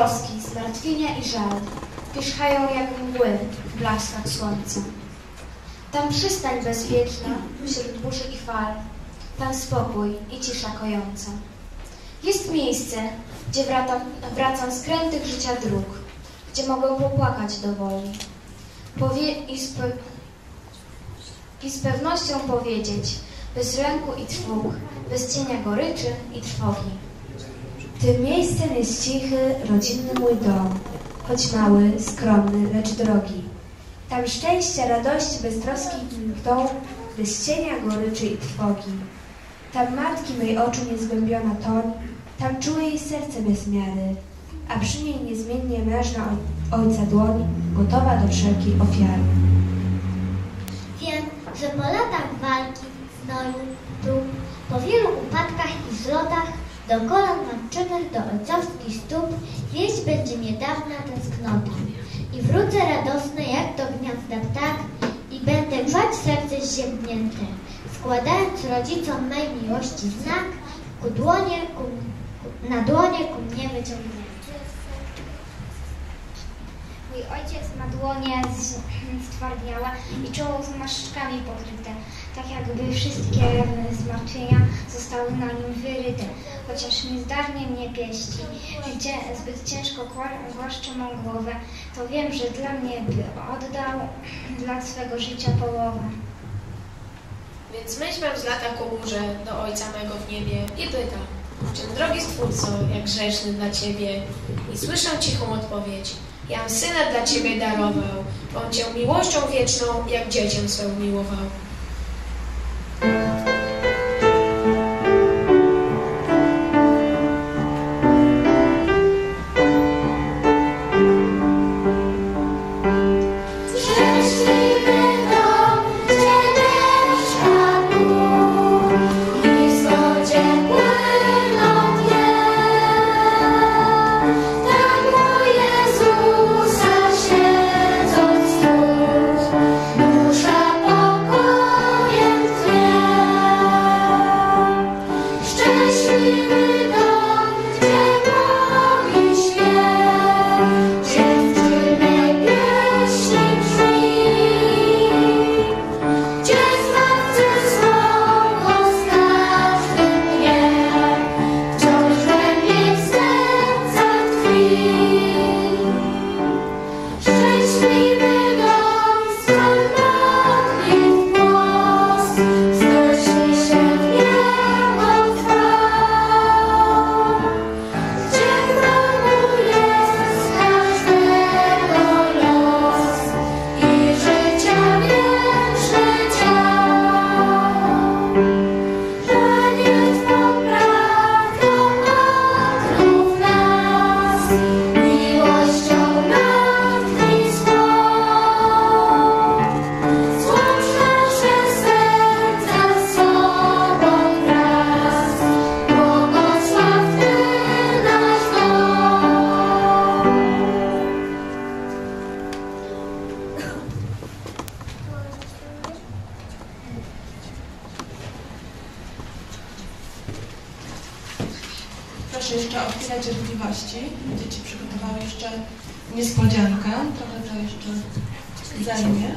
Tęsknienia i żal pierzchają jak mgły w blaskach słońca. Tam przystań bezpieczna wśród burzy i fal, tam spokój i cisza kojąca. Jest miejsce, gdzie wracam, wracam z krętych życia dróg, gdzie mogę popłakać do woli Powie i, z i z pewnością powiedzieć, bez lęku i trwóg, bez cienia goryczy i trwogi. Tym miejscem jest cichy, rodzinny mój dom, choć mały, skromny, lecz drogi. Tam szczęście, radości, beztroski gną, bez cienia goryczy i trwogi. Tam matki mej oczu niezgłębiona toń, tam czuje jej serce bez miary, a przy niej niezmiennie mężna oj- ojca dłoń, gotowa do wszelkiej ofiary. Wiem, że po latach walki, znoju, prób, po wielu upadkach i zlotach, do kolan matczynych, do ojcowskich stóp, wieść będzie mnie dawna tęsknota. I wrócę radosny jak do gniazda ptak i będę grzać serce zziębnięte, składając rodzicom mej miłości znak, ku dłonie, ku, ku, na dłonie ku mnie wyciągnięte. Mój ojciec ma dłonie stwardniałe i czoło zmarszczkami pokryte, tak jakby wszystkie zmartwienia zostały na nim wyryte. Chociaż niezdarnie mnie pieści cie, zbyt ciężko głaszcze mą głowę, to wiem, że dla mnie by oddał dla swego życia połowę. Więc myślę z lata ku górze do Ojca mego w niebie i pytam, czym drogi Stwórco, jak grzeszny dla Ciebie? I słyszę cichą odpowiedź, jam Syna dla Ciebie darował, On Cię miłością wieczną, jak dziecię swą miłował. Proszę jeszcze o chwilę cierpliwości. Dzieci przygotowały jeszcze niespodziankę. Trochę to jeszcze zajmie.